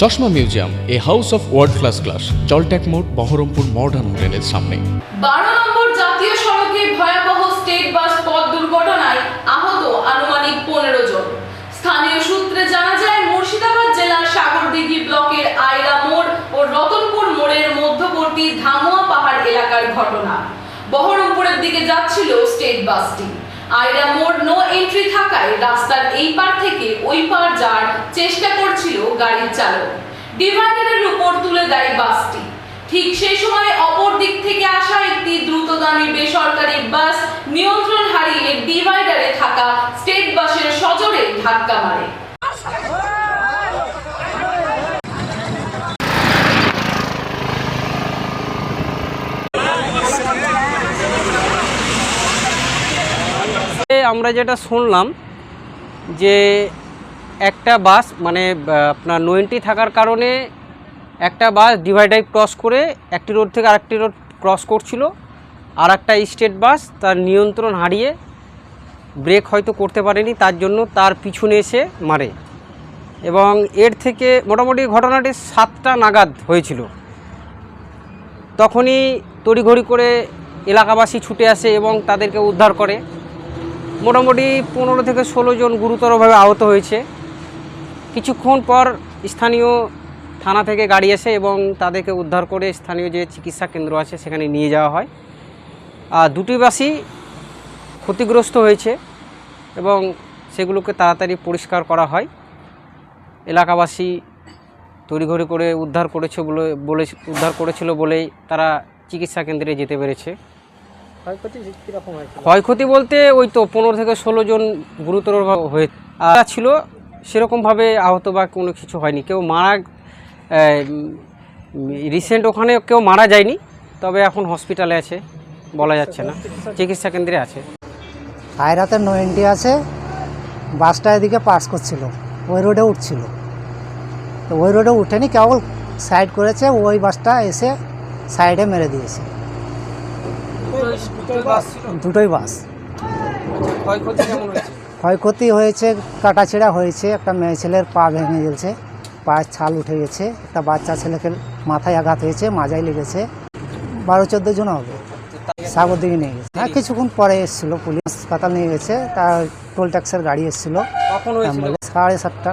চশমা museum, a house of world class class জলট্যাক মোড়, Baharampur modern হোটেলের সামনে। বারো নম্বর জাতীয় সড়কে ভয়াবহ স্টেট বাস পথ দুর্ঘটনায় আহত আনুমানিক পনেরো জন। স্থানীয় সূত্রে জানা যায়, মুর্শিদাবাদ জেলার সাগরদিঘি ব্লকের আয়রা মোড় ও রতনপুর মোড়ের মধ্যবর্তী ধামুয়া পাহাড় এলাকার ঘটনা। বহরমপুরের দিকে যাচ্ছিল স্টেট বাসটি আয়রা মোড় নো এন্ট্রি থাকায় রাস্তার এই পার থেকে ওই পার যাওয়ার চেষ্টা করছিল গাড়ির চালক। ডিভাইডারের উপর তুলে দেয় বাসটি। ঠিক সেই সময় অপর দিক থেকে আসা একটি দ্রুতগামী বেসরকারি বাস নিয়ন্ত্রণ হারিয়ে ডিভাইডারে থাকা স্টেট বাসের সজোরে ধাক্কা মারে এ আমরা যেটা শুনলাম যে একটা বাস মানে আপনার নোয়েন্টি থাকার কারণে একটা বাস ডিভাইডাই ক্রস করে একটি রোড থেকে আরেকটি রোড ক্রস করছিল। আর একটা স্টেট বাস তার নিয়ন্ত্রণ হারিয়ে ব্রেক হয়তো করতে পারেনি, তার জন্য তার পিছনে এসে মারে। এবং এর থেকে মোটামুটি ঘটনাটি সাতটা নাগাদ হয়েছিল। তখনই তড়িঘড়ি করে এলাকাবাসী ছুটে আসে এবং তাদেরকে উদ্ধার করে। মোটামুটি পনেরো থেকে ষোলো জন গুরুতরভাবে আহত হয়েছে। কিছুক্ষণ পর স্থানীয় থানা থেকে গাড়ি আসে এবং তাদেরকে উদ্ধার করে স্থানীয় যে চিকিৎসা কেন্দ্র আছে সেখানে নিয়ে যাওয়া হয়। আর দুটি বাসই ক্ষতিগ্রস্ত হয়েছে এবং সেগুলোকে তাড়াতাড়ি পরিষ্কার করা হয়। এলাকাবাসী তড়িঘড়ি করে উদ্ধার করেছে বলে উদ্ধার করেছিল বলেই তারা চিকিৎসা কেন্দ্রে যেতে পেরেছে। ক্ষয়ক্ষতি বলতে ওই তো পনেরো থেকে ষোলো জন গুরুতর হয়ে ছিল সেরকমভাবে আহত বা কোনো কিছু হয়নি। কেউ মারা রিসেন্ট ওখানে কেউ মারা যায়নি তবে এখন হসপিটালে আছে বলা যাচ্ছে না। চিকিৎসা কেন্দ্রে আছে। আয়রাতে নো এন্ট্রি আছে বাসটা এদিকে পাস করছিল ওই রোডে উঠছিল। তো ওই রোডে উঠেনি কেবল সাইড করেছে ওই বাসটা এসে সাইডে মেরে দিয়েছে। দুটোই বাস। ক্ষয়ক্ষতি হয়েছে? কাটাছেড়া হয়েছে একটা মেয়ে ছেলের পা ভেঙে গেছে পায়ের ছাল উঠে গেছে একটা বাচ্চা ছেলেকে মাথায় আঘাত হয়েছে মাজায় লেগেছে। বারো চোদ্দ জন হবে। সাগর দিকে নিয়ে গেছে। হ্যাঁ কিছুক্ষণ পরে এসেছিল পুলিশ হাসপাতাল নিয়ে গেছে তার টোল ট্যাক্সের গাড়ি এসেছিল। সাড়ে সাতটা।